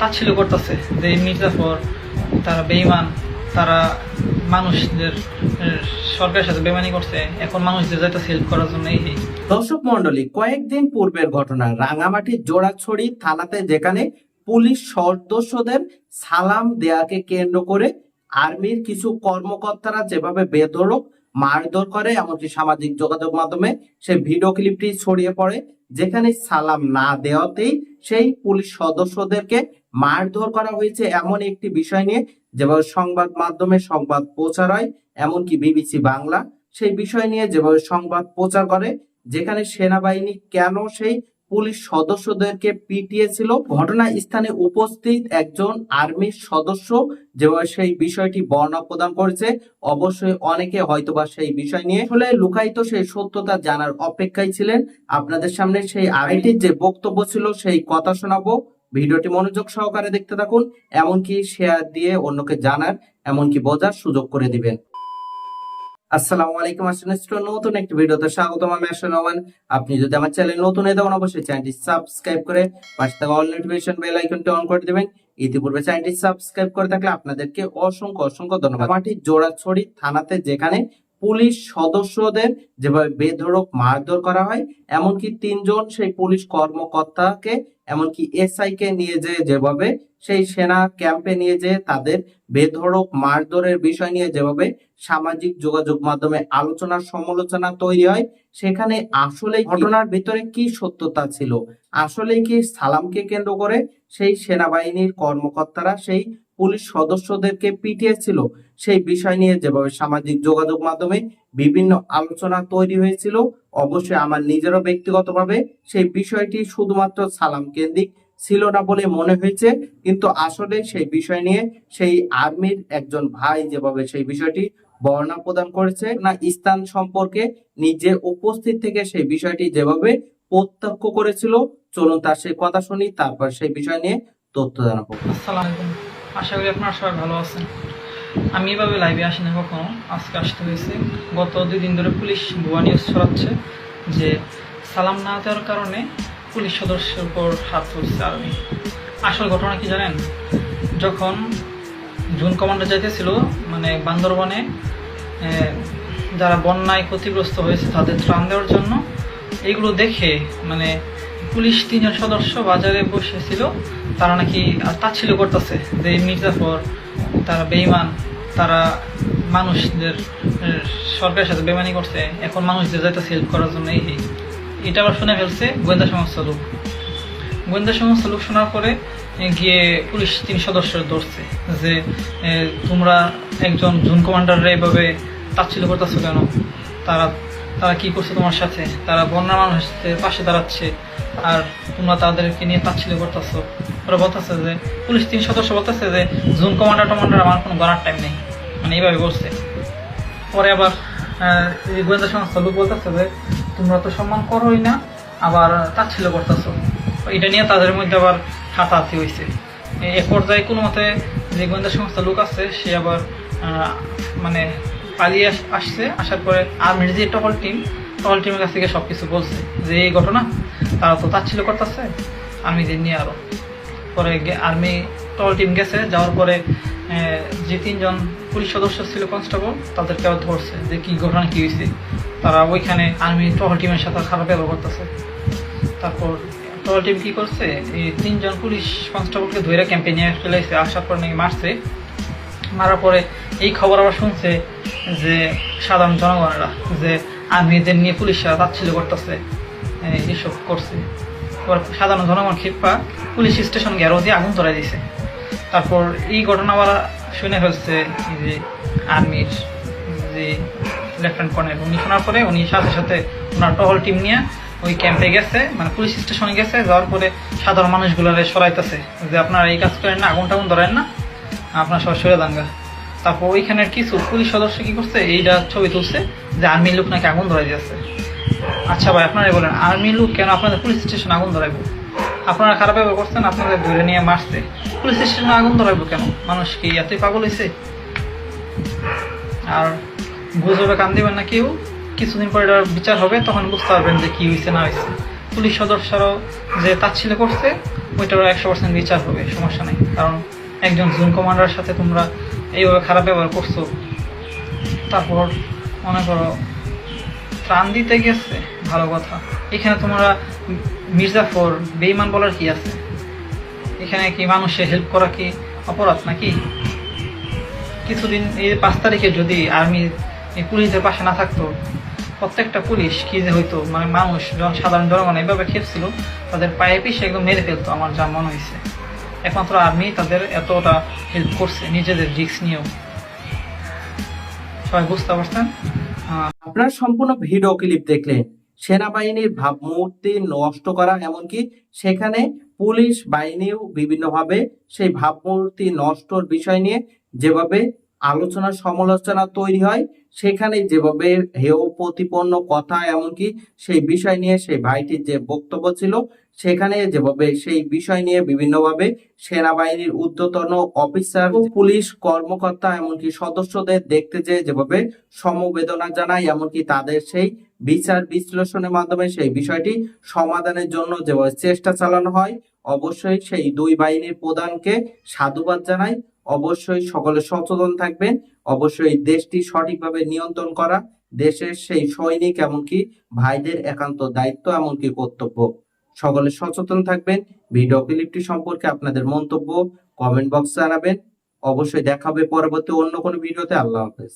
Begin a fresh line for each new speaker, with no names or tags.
তাচ্ছিল্য করতেছে যে মির্জাফর, তারা বেইমান তারা মানুষদের সরকারের সাথে বেমানি করছে, এখন মানুষদের যাইতে হেল্প করার জন্য, এই।
দর্শক মন্ডলী কয়েকদিন পূর্বের ঘটনা রাঙামাটির জোড়াছড়ি থানাতে যেখানে পুলিশ সদস্যদের সালাম দেয়াকে কেন্দ্র করে আর্মির কিছু কর্মকর্তারা যেভাবে বেধড়ক, মারধর করে, এমনকি সামাজিক যোগাযোগ মাধ্যমে সে ভিডিও ক্লিপটি ছড়িয়ে পড়ে, যেখানে সালাম না দেওয়াতেই সেই পুলিশ সদস্যদেরকে মারধর করা হয়েছে এমন একটি বিষয় নিয়ে। যেভাবে সংবাদ মাধ্যমে সংবাদ প্রচার হয়, এমনকি বিবিসি বাংলা সেই বিষয় নিয়ে যেভাবে সংবাদ প্রচার করে, যেখানে সেনাবাহিনী কেন সেই পুলিশ সদস্যদেরকে পিটিয়েছিল। ঘটনা স্থানে উপস্থিত একজন আর্মির সদস্য যেভাবে সেই বিষয়টি বর্ণনা প্রদান করেছে, অবশ্যই অনেকে হয়তোবা সেই বিষয় নিয়ে আসলে লুকায়িত সেই সত্যতা জানার অপেক্ষায় ছিলেন। আপনাদের সামনে সেই আইটির যে বক্তব্য ছিল, সেই কথা শোনাবো। ভিডিওটি মনোযোগ সহকারে দেখতে থাকুন, এমনকি শেয়ার দিয়ে অন্যকে জানার, এমনকি বোঝার সুযোগ করে দিবেন। আসসালামু আলাইকুম নতুন একটি ভিডিওতে স্বাগতম আপনি যদি আমার নতুন অবশ্যই সাবস্ক্রাইব করে অন করে দিবেন। ইতিপূর্বে সাবস্ক্রাইব করে থাকলে আপনাদেরকে অসংখ্য অসংখ্য ধন্যবাদ। মাটি জোড়াছড়ি থানাতে যেখানে পুলিশ সদস্যদের যেভাবে বেধড়ক মারধর করা হয়, এমনকি তিনজন সেই পুলিশ কর্মকর্তাকে, এমনকি এসআই কে নিয়ে যে যেভাবে সেই সেনা ক্যাম্পে নিয়ে যে তাদের বেধড়ক মারধরের বিষয় নিয়ে যেভাবে সামাজিক যোগাযোগ মাধ্যমে আলোচনার সমালোচনা তৈরি হয়, সেখানে আসলে ঘটনার ভিতরে কি সত্যতা ছিল? আসলে কি সালামকে কেন্দ্র করে সেই সেনাবাহিনীর কর্মকর্তারা সেই পুলিশ সদস্যদেরকে পিটিয়েছিল। সেই বিষয় নিয়ে যেভাবে সামাজিক যোগাযোগ মাধ্যমে বিভিন্ন আলোচনা তৈরি হয়েছিল, অবশ্যই আমার নিজেরও ব্যক্তিগতভাবে সেই বিষয়টি শুধুমাত্র সালাম কেন্দ্রিক ছিল না বলে মনে হয়েছে। কিন্তু আসলে সেই বিষয় নিয়ে সেই আর্মির একজন ভাই যেভাবে সেই বিষয়টি বর্ণনা প্রদান করেছে, না স্থান সম্পর্কে নিজে উপস্থিত থেকে সেই বিষয়টি যেভাবে প্রত্যক্ষ করেছিল, চলুন তার সেই কথা শুনি, তারপর সেই বিষয় নিয়ে তথ্য জানাব।
আসসালামু আশা করি আপনারা সবাই ভালো আছেন। আমি এভাবে লাইভে আসি না কখনো, আজকে আসতে হয়েছে। গত দুই দিন ধরে পুলিশ ভুয়া নিউজ ছড়াচ্ছে যে সালাম না দেওয়ার কারণে পুলিশ সদস্যের উপর হাত তুলছে আর্মি। আসল ঘটনা কি জানেন? যখন জুন কমান্ডার যাইতেছিল মানে বান্দরবনে যারা বন্যায় ক্ষতিগ্রস্ত হয়েছে তাদের ত্রাণ দেওয়ার জন্য এইগুলো দেখে মানে পুলিশ তিনজন সদস্য বাজারে বসেছিল, তারা নাকি তাচ্ছিল্য করতেছে যে মির্জাফর, তারা বেইমান তারা মানুষদের সরকারের সাথে বেমানি করছে, এখন মানুষদের যাইতে হেল্প করার জন্য, এই। এটা আবার শুনে ফেলছে গোয়েন্দা সংস্থা লোক গোয়েন্দা সংস্থা লোক শোনার পরে গিয়ে পুলিশ তিন সদস্য ধরছে যে তোমরা একজন জুন কমান্ডাররা এভাবে তাচ্ছিল্য করতেছো কেন তারা তারা কি করছে তোমার সাথে? তারা বন্যা মানুষদের পাশে দাঁড়াচ্ছে আর তোমরা তাদেরকে নিয়ে তাচ্ছিল্য করতেছো। ওরা বলতেছে যে, পুলিশ তিন সদস্য বলতেছে যে, জুন কমান্ডার টমান্ডার আমার কোনো গড়ার টাইম নেই। মানে এইভাবে বলছে। পরে আবার গোয়েন্দা সংস্থা লোক বলতেছে যে, তোমরা তো সম্মান করোই না, আবার তাচ্ছিল্য করতেছো। এটা নিয়ে তাদের মধ্যে আবার হাতাহাতি হয়েছে এ- পর্যায়ে কোনো মতে যে গোয়েন্দা সংস্থা লোক আছে, সে আবার মানে পালিয়ে আস- আসছে, আসার পরে আর্মির যে টহল টিম টহল টিমের কাছ থেকে সব কিছু বলছে যে এই ঘটনা, তারা তো তাচ্ছিল্য করতেছে আর্মিদের নিয়ে আরও। পরে আর্মি টহল টিম গেছে, যাওয়ার পরে যে তিনজন পুলিশ সদস্য ছিল কনস্টেবল তাদেরকে আবার ধরছে যে কি ঘটনা, কি হয়েছে তারা ওইখানে আর্মি টহল টিমের সাথে খারাপ ব্যবহার করতেছে। তারপর টহল টিম কি করছে, এই তিনজন পুলিশ কনস্টেবলকে ধরে ক্যাম্পে নিয়ে চলে আসার পর নাকি মারছে। মারার পরে এই খবর আবার শুনছে যে সাধারণ জনগণেরা, যে আর্মিদের নিয়ে পুলিশরা তাচ্ছিল্য করতেছে এসব করছে। এবার সাধারণ জনগণ ক্ষিপ্পা পুলিশ স্টেশন গেরো দিয়ে আগুন ধরাই দিছে। তারপর এই ঘটনা আবার শুনে ফেলছে যে আর্মির যে লেফটেন্যান্ট কর্নেল, উনি শোনার পরে উনি সাথে সাথে ওনার টহল টিম নিয়ে ওই ক্যাম্পে গেছে মানে পুলিশ স্টেশনে গেছে, যাওয়ার পরে সাধারণ মানুষগুলোরে সরাইতেছে যে, আপনারা এই কাজ করেন না আগুন টাগুন ধরেন না, আপনার সব সরে দাঙ্গা তারপর ওইখানের কিছু পুলিশ সদস্য কি করছে? এইটা ছবি তুলছে যে আর্মির লোক নাকি আগুন ধরাই দিয়েছে। আচ্ছা ভাই, আপনারাই বলেন, আর্মি লোক কেন আপনাদের পুলিশ স্টেশন আগুন ধরাইবো? আপনারা খারাপ ব্যবহার করছেন, আপনাদের ধরে নিয়ে মারছে। পুলিশ স্টেশনে আগুন ধরাইবো কেন? মানুষ কি এতই পাগল হয়েছে আর গুজবে কান দিবেন না কেউ? কিছুদিন পরে এটার বিচার হবে, তখন বুঝতে পারবেন যে কি হয়েছে না হয়েছে পুলিশ সদস্যরাও যে তাচ্ছিল্য করছে, ওইটারও একশো পার্সেন্ট বিচার হবে, সমস্যা নেই। কারণ একজন জুন কমান্ডারের সাথে তোমরা এইভাবে খারাপ ব্যবহার করছ। তারপর মনে করো, ত্রাণ দিতে গেছে, ভালো কথা। এখানে তোমরা মির্জাফর বেইমান বলার কি আছে? এখানে কি মানুষে হেল্প করা কি অপরাধ নাকি? কিছুদিন, এই পাঁচ তারিখে যদি আর্মি পুলিশদের পাশে না থাকতো, প্রত্যেকটা পুলিশ কি যে হইতো? মানে মানুষ সাধারণ জনগণ এভাবে খেপছিল, তাদের পায়ে পিষে একদম মেরে ফেলতো, আমার যা মনে হয়েছে একমাত্র আর্মি তাদের এতটা হেল্প করছে, নিজেদের রিস্ক নিয়েও। সবাই বুঝতে পারছেন?
আপনারা সম্পূর্ণ ভিডিও ক্লিপ দেখলেন সেনাবাহিনীর ভাবমূর্তি নষ্ট করা, এমনকি সেখানে পুলিশ বাহিনীও বিভিন্নভাবে সেই ভাবমূর্তি নষ্টর বিষয় নিয়ে যেভাবে আলোচনা সমালোচনা তৈরি হয়, সেখানে যেভাবে হেয় প্রতিপন্ন কথা, এমনকি সেই বিষয় নিয়ে সেই ভাইটির যে বক্তব্য ছিল সেখানে যেভাবে সেই বিষয় নিয়ে বিভিন্নভাবে সেনাবাহিনীর ঊর্ধ্বতন অফিসার, পুলিশ, কর্মকর্তা, এমনকি সদস্যদের দেখতে যে যেভাবে সমবেদনা জানায়, এমনকি তাদের সেই বিচার বিশ্লেষণের মাধ্যমে সেই বিষয়টি সমাধানের জন্য যেভাবে চেষ্টা চালানো হয়, অবশ্যই সেই দুই বাহিনীর প্রধানকে সাধুবাদ জানাই। অবশ্যই সকলে সচেতন থাকবেন। অবশ্যই দেশটি সঠিকভাবে নিয়ন্ত্রণ করা দেশের সেই সৈনিক, এমনকি ভাইদের একান্ত দায়িত্ব, এমনকি কর্তব্য। সকলে সচেতন থাকবেন। ভিডিও ক্লিপটি সম্পর্কে আপনাদের মন্তব্য কমেন্ট বক্সে জানাবেন। অবশ্যই দেখাবে পরবর্তী অন্য কোনো ভিডিওতে। আল্লাহ হাফেজ।